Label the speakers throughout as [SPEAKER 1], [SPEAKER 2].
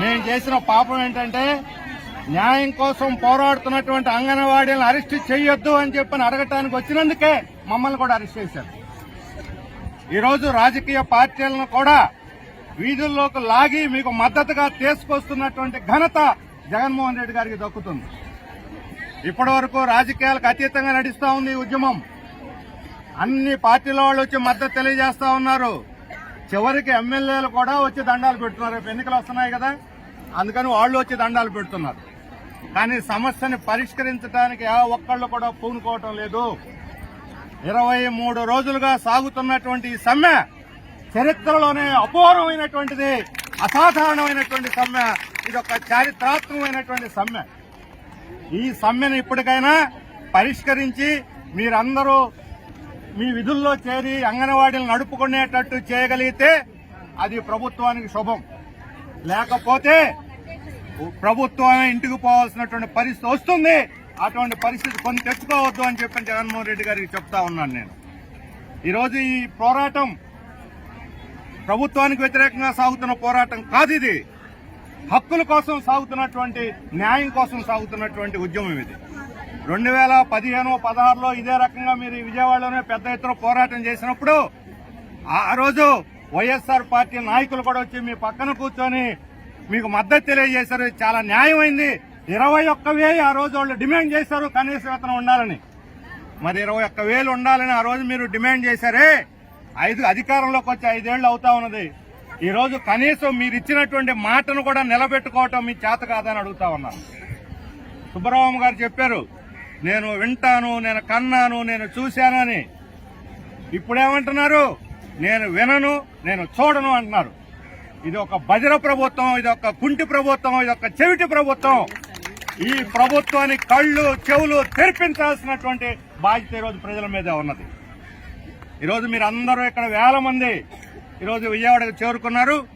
[SPEAKER 1] మేము చేసిన పాపం ఏంటంటే న్యాయం కోసం పోరాడుతున్నటువంటి అంగన్వాడీలను అరెస్ట్ చేయొద్దు అని చెప్పని అడగటానికి వచ్చినందుకే మమ్మల్ని కూడా అరెస్ట్ చేశారు. ఈరోజు రాజకీయ పార్టీలను కూడా వీధుల్లోకి లాగి మీకు మద్దతుగా తీసుకొస్తున్నటువంటి ఘనత జగన్మోహన్ రెడ్డి గారికి దక్కుతుంది. ఇప్పటి వరకు రాజకీయాలకు అతీతంగా నడుస్తూ ఉంది ఈ ఉద్యమం. అన్ని పార్టీల వాళ్ళు వచ్చి మద్దతు తెలియజేస్తా ఉన్నారు. చివరికి ఎమ్మెల్యేలు కూడా వచ్చి దండాలు పెడుతున్నారు. ఎన్నికలు వస్తున్నాయి కదా. అందుకని వాళ్ళు వచ్చి దండాలు పెడుతున్నారు. కానీ సమస్యని పరిష్కరించడానికి ఏ ఒక్కళ్ళు కూడా పూనుకోవటం లేదు. ఇరవై మూడు రోజులుగా సాగుతున్నటువంటి ఈ సమ్మె చరిత్రలోనే అపూర్వమైనటువంటిది అసాధారణమైనటువంటి సమ్మె. ఇది ఒక చారిత్రాత్మకమైనటువంటి సమ్మె. ఈ సమ్మెను ఇప్పటికైనా పరిష్కరించి మీరందరూ మీ విధుల్లో చేరి అంగన్వాడీలు నడుపుకునేటట్టు చేయగలిగితే అది ప్రభుత్వానికి శుభం. లేకపోతే ప్రభుత్వమే ఇంటికి పోవాల్సినటువంటి పరిస్థితి వస్తుంది. అటువంటి పరిస్థితి కొని తెచ్చుకోవద్దు అని చెప్పి జగన్మోహన్ రెడ్డి గారికి చెప్తా ఉన్నాను నేను. ఈరోజు ఈ పోరాటం ప్రభుత్వానికి వ్యతిరేకంగా సాగుతున్న పోరాటం కాదు ఇది. హక్కుల కోసం సాగుతున్నటువంటి న్యాయం కోసం సాగుతున్నటువంటి ఉద్యమం ఇది. రెండు వేల పదిహేను పదహారులో ఇదే రకంగా మీరు విజయవాడలోనే పెద్ద ఎత్తున పోరాటం చేసినప్పుడు ఆ రోజు వైఎస్ఆర్ పార్టీ నాయకులు కూడా వచ్చి మీ పక్కన కూర్చొని మీకు మద్దతు తెలియజేశారు. చాలా న్యాయమైంది. ఇరవై ఒక్క వేలు ఆ రోజు వాళ్ళు డిమాండ్ చేశారు. కనీస వేతనం ఉండాలని. మరి ఇరవై ఒక్క వేలు ఉండాలని ఆ రోజు మీరు డిమాండ్ చేశారే. ఐదు అధికారంలోకి వచ్చి ఐదేళ్ళు అవుతా ఉన్నది. ఈ రోజు కనీసం మీరు ఇచ్చినటువంటి మాటను కూడా నిలబెట్టుకోవటం మీ చేత కాదని అడుగుతా ఉన్నాను సుబ్బరామం గారు చెప్పారు. నేను వింటాను నేను కన్నాను నేను చూశానని. ఇప్పుడేమంటున్నారు? నేను వినను నేను చూడను అంటున్నారు. ఇది ఒక బజర ప్రభుత్వం ఇది ఒక కుంటి ప్రభుత్వం ఇది ఒక చెవిటి ప్రభుత్వం. ఈ ప్రభుత్వాన్ని కళ్ళు చెవులు తెరిపించాల్సినటువంటి బాధ్యత ఈరోజు ప్రజల మీద ఉన్నది. ఈరోజు మీరు అందరూ ఇక్కడ వేల మంది ఈరోజు విజయవాడకు చేరుకున్నారు.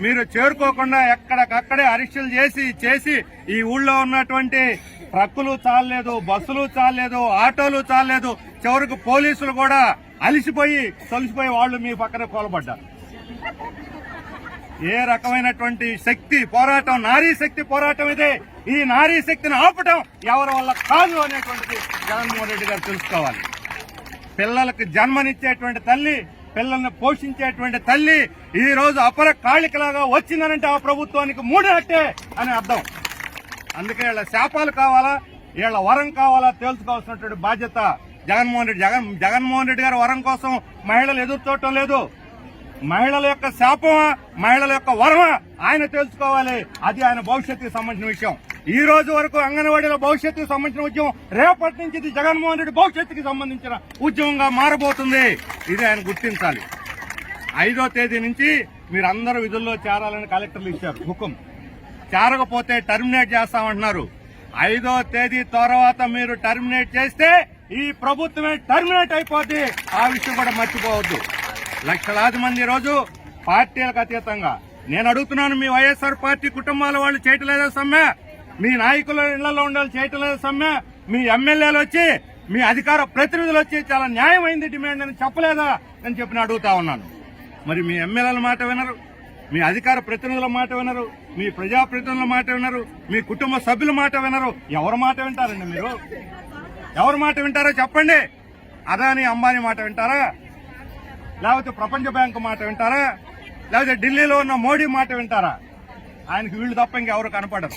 [SPEAKER 1] మీరు చేరుకోకుండా ఎక్కడికక్కడే అరెస్టులు చేసి చేసి ఈ ఊళ్ళో ఉన్నటువంటి ట్రక్కులు చాలలేదు బస్సులు చాలలేదు ఆటోలు చాలలేదు చివరికి పోలీసులు కూడా అలిసిపోయి తొలిసిపోయి వాళ్ళు మీ పక్కన కోలబడ్డారు. ఏ రకమైనటువంటి శక్తి పోరాటం నారీ శక్తి పోరాటం ఇదే. ఈ నారీ శక్తిని ఆపటం ఎవరి వల్ల కాదు అనేటువంటిది జగన్మోహన్ రెడ్డి గారు తెలుసుకోవాలి. పిల్లలకు జన్మనిచ్చేటువంటి తల్లి పిల్లల్ని పోషించేటువంటి తల్లి ఈ రోజు అపర కాళికలాగా వచ్చిందనంటే ఆ ప్రభుత్వానికి మూడట్టే అని అర్థం. అందుకే వీళ్ళ శాపాలు కావాలా వీళ్ళ వరం కావాలా తేల్చుకోవాల్సినటువంటి బాధ్యత జగన్మోహన్ రెడ్డి జగన్ జగన్మోహన్ రెడ్డి గారు వరం కోసం మహిళలు ఎదురు చూడటం లేదు. మహిళల యొక్క శాపమా మహిళల యొక్క వరమా ఆయన తెలుసుకోవాలి అది ఆయన భవిష్యత్తుకి సంబంధించిన విషయం. ఈ రోజు వరకు అంగన్వాడీల భవిష్యత్తుకు సంబంధించిన ఉద్యమం రేపటి నుంచి ఇది జగన్మోహన్ రెడ్డి భవిష్యత్తుకి సంబంధించిన ఉద్యమంగా మారబోతుంది. ఇది ఆయన గుర్తించాలి. ఐదో తేదీ నుంచి మీరందరూ విధుల్లో చేరాలని కలెక్టర్లు ఇచ్చారు. హుకుం. చేరకపోతే టర్మినేట్ చేస్తామంటున్నారు. ఐదో తేదీ తర్వాత మీరు టర్మినేట్ చేస్తే ఈ ప్రభుత్వమే టర్మినేట్ అయిపోద్ది. ఆ విషయం కూడా మర్చిపోవద్దు. లక్షలాది మంది రోజు పార్టీలకు అతీతంగా. నేను అడుగుతున్నాను మీ వైఎస్ఆర్ పార్టీ కుటుంబాల వాళ్ళు చేయటలేదా సమ్మె? మీ నాయకుల ఇళ్ళలో ఉండాలి చేయటలేదా సమ్మె? మీ ఎమ్మెల్యేలు వచ్చి మీ అధికార ప్రతినిధులు వచ్చి చాలా న్యాయమైంది డిమాండ్ అని చెప్పలేదా అని చెప్పి అడుగుతా ఉన్నాను. మరి మీ ఎమ్మెల్యేల మాట వినరు. మీ అధికార ప్రతినిధుల మాట వినరు మీ ప్రజాప్రతినిధుల మాట వినరు మీ కుటుంబ సభ్యుల మాట వినరు. ఎవరి మాట వింటారండి మీరు? ఎవరి మాట వింటారో చెప్పండి. అదాని అంబానీ మాట వింటారా? లేకపోతే ప్రపంచ బ్యాంకు మాట వింటారా? లేకపోతే ఢిల్లీలో ఉన్న మోడీ మాట వింటారా? ఆయనకు వీళ్ళు తప్ప ఇంకెవరు కనపడరు.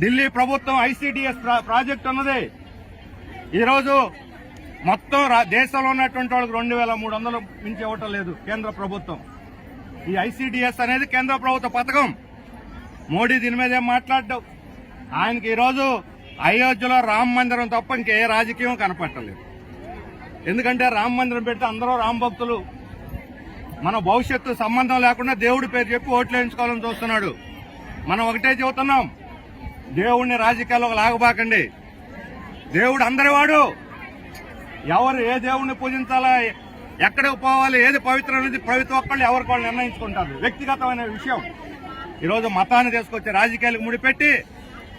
[SPEAKER 1] ఢిల్లీ ప్రభుత్వం ఐసీడీఎస్ ప్రాజెక్ట్ ఉన్నది. ఈరోజు మొత్తం రా- దేశంలో ఉన్నటువంటి వాళ్ళకి రెండు వేల మూడు వందలు మించి ఇవ్వటం లేదు కేంద్ర ప్రభుత్వం. ఈ ఐసీడీఎస్ అనేది కేంద్ర ప్రభుత్వ పథకం. మోడీ దీని మీద ఏం మాట్లాడ్డావు ఆయనకి ఈరోజు అయోధ్యలో రామ మందిరం తప్ప ఇంకే రాజకీయం కనపట్టలేదు ఎందుకంటే రామ మందిరం పెడితే అందరూ రామ భక్తులు. మన భవిష్యత్తు సంబంధం లేకుండా దేవుడి పేరు చెప్పి ఓట్లు వేయించుకోవాలని చూస్తున్నాడు. మనం ఒకటే చెబుతున్నాం దేవుడిని రాజకీయాల్లో లాగబాకండి. దేవుడు అందరి వాడు ఎవరు ఏ దేవుణ్ణి పూజించాలా? ఎక్కడికి పోవాలి ఏది పవిత్రం అనేది ప్రతి ఒక్కళ్ళు ఎవరికి వాళ్ళు నిర్ణయించుకుంటారు. వ్యక్తిగతమైన విషయం. ఈరోజు మతాన్ని తీసుకొచ్చి రాజకీయాలకు ముడిపెట్టి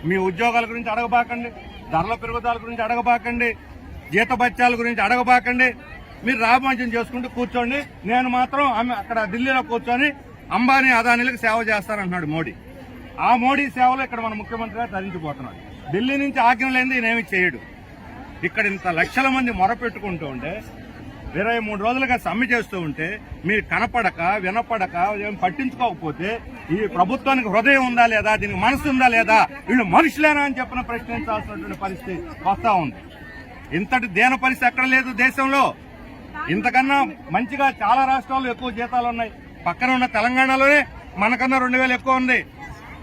[SPEAKER 1] మీ ఉద్యోగాల గురించి అడగబాకండి ధరల పెరుగుదల గురించి అడగబాకండి జీతభత్యాల గురించి అడగబాకండి. మీరు రామరాజ్యం చేసుకుంటూ కూర్చోండి. నేను మాత్రం ఆమె అక్కడ ఢిల్లీలో కూర్చొని అంబానీ అదానీలకు సేవ చేస్తానంటున్నాడు మోడీ. ఆ మోడీ సేవలో ఇక్కడ మన ముఖ్యమంత్రిగా తరించిపోతున్నాడు ఢిల్లీ నుంచి ఆజ్ఞ లేనిది నేనేమి చేయడు. ఇక్కడ ఇంత లక్షల మంది మొరపెట్టుకుంటూ ఉంటే ఇరవై మూడు రోజులుగా సమ్మె చేస్తూ ఉంటే మీరు కనపడక వినపడక ఏం పట్టించుకోకపోతే ఈ ప్రభుత్వానికి హృదయం ఉందా లేదా దీనికి మనసు ఉందా లేదా వీళ్ళు మనుషులేనా అని చెప్పిన ప్రశ్నించాల్సినటువంటి పరిస్థితి వస్తా ఉంది. ఇంతటి దేన పరిస్థితి ఎక్కడ లేదు దేశంలో. ఇంతకన్నా మంచిగా చాలా రాష్ట్రాల్లో ఎక్కువ జీతాలు ఉన్నాయి. పక్కన ఉన్న తెలంగాణలోనే మనకన్నా రెండు వేలు ఎక్కువ ఉంది.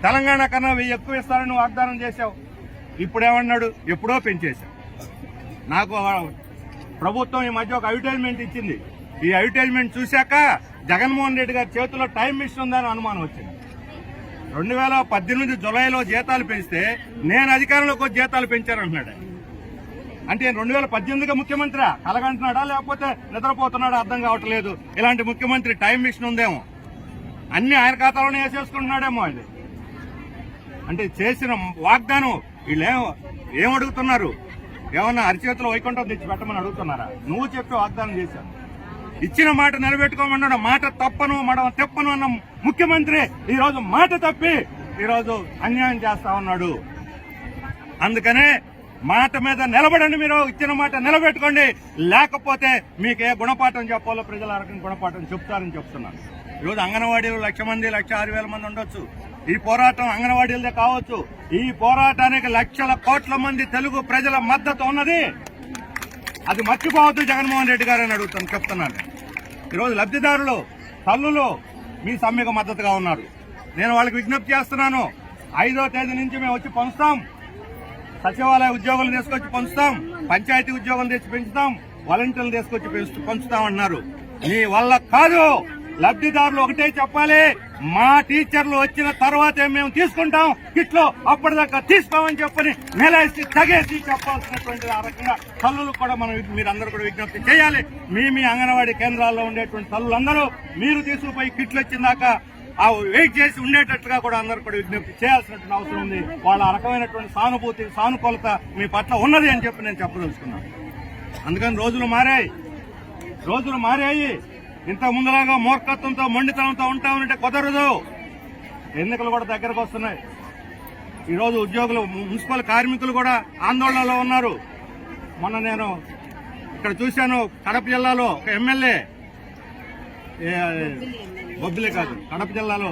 [SPEAKER 1] తెలంగాణ కన్నా వెయ్యి ఎక్కువ ఇస్తారని వాగ్దానం చేశావు. ఇప్పుడేమన్నాడు? ఎప్పుడో పెంచేశావు. నాకు ప్రభుత్వం ఈ మధ్య ఒక అడ్వర్టైజ్మెంట్ ఇచ్చింది. ఈ అడ్వర్టైజ్మెంట్ చూశాక జగన్మోహన్ రెడ్డి గారి చేతిలో టైం మిషన్ ఉందని అనుమానం వచ్చింది. రెండు వేల పద్దెనిమిది జులైలో జీతాలు పెంచితే నేను అధికారంలోకి వచ్చి జీతాలు పెంచారంటున్నాడు అంటే రెండు వేల పద్దెనిమిదిగా ముఖ్యమంత్రి కలగంటున్నాడా లేకపోతే నిద్రపోతున్నాడా అర్థం కావట్లేదు. ఇలాంటి ముఖ్యమంత్రి టైం మిషన్ ఉందేమో. అన్ని ఆయన ఖాతాలోనే వేసేసుకుంటున్నాడేమో అది అంటే చేసిన వాగ్దానం వీళ్ళు ఏమడుగుతున్నారు ఏం అడుగుతున్నారు? ఏమన్నా అరిచేతిలో వైకుంఠం తెచ్చి పెట్టమని అడుగుతున్నారా? నువ్వు చెప్పి వాగ్దానం చేశాను ఇచ్చిన మాట నిలబెట్టుకోమన్నాడు మాట తప్పను మడవ తెప్పను అన్న ముఖ్యమంత్రి ఈరోజు మాట తప్పి ఈరోజు అన్యాయం చేస్తా ఉన్నాడు. అందుకనే మాట మీద నిలబడండి మీరు. ఇచ్చిన మాట నిలబెట్టుకోండి. లేకపోతే మీకు ఏ గుణపాఠం చెప్పాలో ప్రజల రకం గుణపాఠం చెప్తారని చెప్తున్నాను. ఈరోజు అంగన్వాడీలు లక్ష మంది లక్ష ఆరు వేల మంది ఉండొచ్చు. ఈ పోరాటం అంగన్వాడీలదే కావచ్చు. ఈ పోరాటానికి లక్షల కోట్ల మంది తెలుగు ప్రజల మద్దతు ఉన్నది. అది మర్చిపోవద్దు జగన్మోహన్ రెడ్డి గారు అని అడుగుతాను చెప్తున్నాను. ఈరోజు లబ్ధిదారులు తల్లులు మీ సమ్మెకు మద్దతుగా ఉన్నారు. నేను వాళ్ళకి విజ్ఞప్తి చేస్తున్నాను. ఐదో తేదీ నుంచి మేము వచ్చి పంచుతాం. సచివాలయ ఉద్యోగులు తీసుకొచ్చి పంచుతాం. పంచాయతీ ఉద్యోగులు తెచ్చి పెంచుతాం. వాలంటీర్లు తీసుకొచ్చి పెంచు- పంచుతాం అన్నారు నీ వల్ల కాదు. లబ్ధిదారులు ఒకటే చెప్పాలి మా టీచర్లు వచ్చిన తర్వాతే మేము తీసుకుంటాం. కిట్లో అప్పటిదాకా తీసుకోమని చెప్పని నెలేసి తగేసి చెప్పాల్సినటువంటి ఆ రకంగా తల్లులు కూడా మనం మీరందరూ కూడా విజ్ఞప్తి చేయాలి. మీ మీ అంగన్వాడీ కేంద్రాల్లో ఉండేటువంటి తల్లులందరూ మీరు తీసుకుపోయి కిట్లు వచ్చిందాకా ఆ వెయిట్ చేసి ఉండేటట్టుగా కూడా అందరూ కూడా విజ్ఞప్తి చేయాల్సినటువంటి అవసరం ఉంది. వాళ్ళ రకమైనటువంటి సానుభూతి సానుకూలత మీ పట్ల ఉన్నది అని చెప్పి నేను చెప్పదలుచుకున్నాను. అందుకని రోజులు మారాయి. రోజులు మారాయి. ఇంత ముందులాగా మూర్ఖత్వంతో మొండితనంతో ఉంటామంటే కుదరదు. ఎన్నికలు కూడా దగ్గరకు వస్తున్నాయి. ఈరోజు ఉద్యోగులు మున్సిపల్ కార్మికులు కూడా ఆందోళనలో ఉన్నారు. మొన్న నేను ఇక్కడ చూశాను కడప జిల్లాలో ఒక ఎమ్మెల్యే. బొబ్బిలే కాదు కడప జిల్లాలో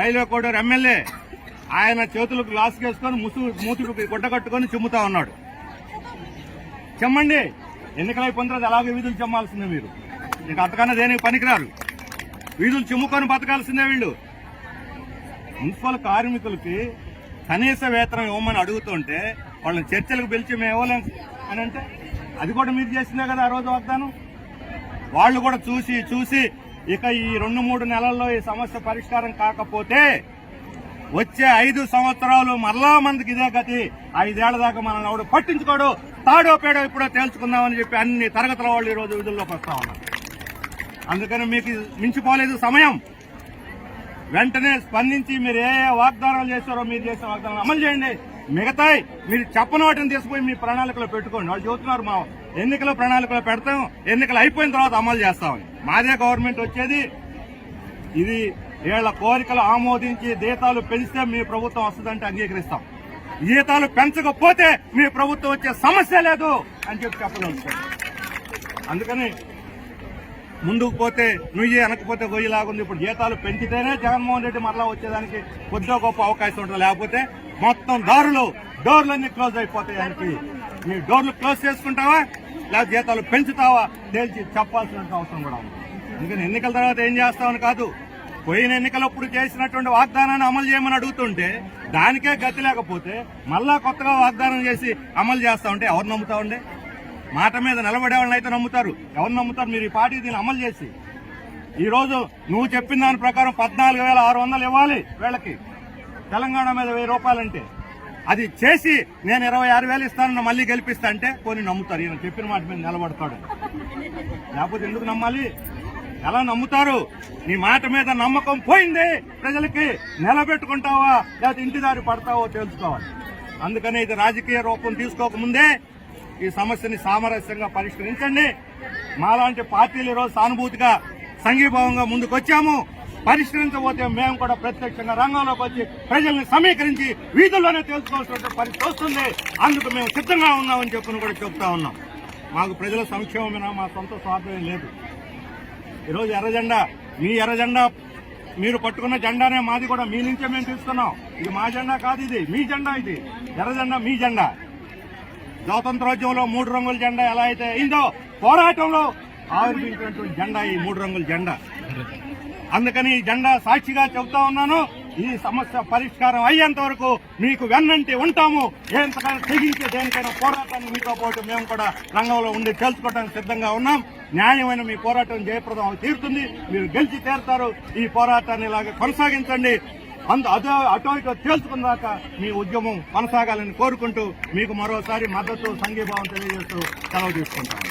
[SPEAKER 1] రైల్వే కోడూరు ఎమ్మెల్యే. ఆయన చేతులకు గ్లాస్ వేసుకొని ముసు మూతుకు గుడ్డ కట్టుకొని చిమ్ముతా ఉన్నాడు. చెమ్మండి ఎన్నికలు తర్వాత అలాగే విధులు చెమ్మాల్సిందే మీరు. ఇంకా అంతకన్నా దేనికి పనికిరారు? వీధులు చిమ్ముకొని బతకాల్సిందే వీళ్ళు. మున్సిపల్ కార్మికులకి కనీస వేతనం ఇవ్వమని అడుగుతుంటే వాళ్ళని చర్చలకు పిలిచి మేము ఇవ్వలేం అని అంటే అది కూడా మీరు చేసిందే కదా ఆ రోజు వాగ్దానం? వాళ్ళు కూడా చూసి చూసి ఇక ఈ రెండు మూడు నెలల్లో ఈ సమస్య పరిష్కారం కాకపోతే వచ్చే ఐదు సంవత్సరాలు మరలా మందికి ఇదే గతి. ఐదేళ్ళ దాకా మనల్ని ఎవడు పట్టించుకోడు. తాడో పేడో ఇప్పుడో తేల్చుకుందామని చెప్పి అన్ని తరగతుల వాళ్ళు ఈ రోజు విధుల్లోకి వస్తా ఉన్నారు. అందుకని మీకు మించిపోలేదు సమయం. వెంటనే స్పందించి మీరు ఏ ఏ వాగ్దానాలు చేశారో మీరు చేసిన వాగ్దానాలు అమలు చేయండి. మిగతాయి మీరు చెప్పని వాటిని తీసుకుపోయి మీ ప్రణాళికలో పెట్టుకోండి. వాళ్ళు చెబుతున్నారు మా ఎన్నికల ప్రణాళికలో పెడతాం ఎన్నికలు అయిపోయిన తర్వాత అమలు చేస్తామని మాదే గవర్నమెంట్ వచ్చేది. ఇది వీళ్ళ కోరికలు ఆమోదించి జీతాలు పెంచితే మీ ప్రభుత్వం వస్తుందంటే అంగీకరిస్తాం. జీతాలు పెంచకపోతే మీ ప్రభుత్వం వచ్చే సమస్య లేదు అని చెప్పి చెప్పదలుచుకోండి అందుకని ముందుకు పోతే నుయ్యి వెనకపోతే గొయ్యిలాగుంది. ఇప్పుడు జీతాలు పెంచితేనే జగన్మోహన్ రెడ్డి మరలా వచ్చేదానికి కొద్దిగా గొప్ప అవకాశం ఉంటుంది. లేకపోతే మొత్తం దారులు డోర్లన్నీ క్లోజ్ అయిపోతాయి ఆయనకి. మీ డోర్లు క్లోజ్ చేసుకుంటావా? లేదా జీతాలు పెంచుతావా? తేల్చి చెప్పాల్సిన అవసరం కూడా ఉంది. అందుకని ఎన్నికల తర్వాత ఏం చేస్తామని కాదు పోయిన ఎన్నికలప్పుడు చేసినటువంటి వాగ్దానాన్ని అమలు చేయమని అడుగుతుంటే దానికే గతి లేకపోతే మళ్ళా కొత్తగా వాగ్దానం చేసి అమలు చేస్తా ఉంటే ఎవరు నమ్ముతా ఉండే? మాట మీద నిలబడే వాళ్ళని అయితే నమ్ముతారు. ఎవరు నమ్ముతారు? మీరు ఈ పార్టీ దీన్ని అమలు చేసి. ఈరోజు నువ్వు చెప్పిన దాని ప్రకారం పద్నాలుగు వేల ఆరు వందలు ఇవ్వాలి వీళ్ళకి. తెలంగాణ మీద వెయ్యి రూపాయలంటే. అది చేసి నేను ఇరవై ఆరు వేలు ఇస్తానని మళ్ళీ గెలిపిస్తా అంటే కొన్ని నమ్ముతారు. ఈయన చెప్పిన మాట మీద నిలబడతాడు. లేకపోతే ఎందుకు నమ్మాలి? ఎలా నమ్ముతారు? నీ మాట మీద నమ్మకం పోయింది ప్రజలకి. నిలబెట్టుకుంటావా? లేకపోతే ఇంటిదారి పడతావో తెలుసుకోవాలి. అందుకని ఇది రాజకీయ రూపం తీసుకోకముందే ఈ సమస్యని సామరస్యంగా పరిష్కరించండి. మాలాంటి పార్టీలు ఈరోజు సానుభూతిగా సంఘీభావంగా ముందుకొచ్చాము. పరిష్కరించబోతే మేము కూడా ప్రత్యక్షంగా రంగంలోకి వచ్చి ప్రజల్ని సమీకరించి వీధుల్లోనే తెలుసుకోవాల్సిన పరిస్థితి వస్తుంది. అందుకు మేము సిద్ధంగా ఉన్నామని చెప్పని కూడా చెప్తా ఉన్నాం. మాకు ప్రజల సంక్షేమమైన మా సొంత స్వార్థం లేదు. ఈరోజు ఎర్రజెండా మీ ఎర్రజెండా మీరు పట్టుకున్న జెండానే మాది కూడా మీ నుంచే మేము తీసుకున్నాం. ఇది మా జెండా కాదు ఇది మీ జెండా ఇది. ఎర్రజెండా మీ జెండా. స్వాతంత్రోద్యమంలో మూడు రంగుల జెండా ఎలా అయితే అయిందో పోరాటంలో ఆవిర్భవించినటువంటి జెండా ఈ మూడు రంగుల జెండా. అందుకని ఈ జెండా సాక్షిగా చెబుతా ఉన్నాను. ఈ సమస్య పరిష్కారం అయ్యేంత వరకు మీకు వెన్నంటి ఉంటాము. ఎంతకైనా తెగించి దేనికైనా పోరాటాన్ని మీతో పాటు మేము కూడా రంగంలో ఉండి తెలుసుకోవడానికి సిద్ధంగా ఉన్నాం. న్యాయమైన మీ పోరాటం జయప్రదం తీరుతుంది. మీరు గెలిచి తీరుతారు. ఈ పోరాటాన్ని ఇలాగ కొనసాగించండి. అందు అదో అటో ఇటో తేల్చుకున్నాక మీ ఉద్యమం కొనసాగాలని కోరుకుంటూ మీకు మరోసారి మద్దతు సంఘీభావం తెలియజేస్తూ సెలవు తీసుకుంటాను.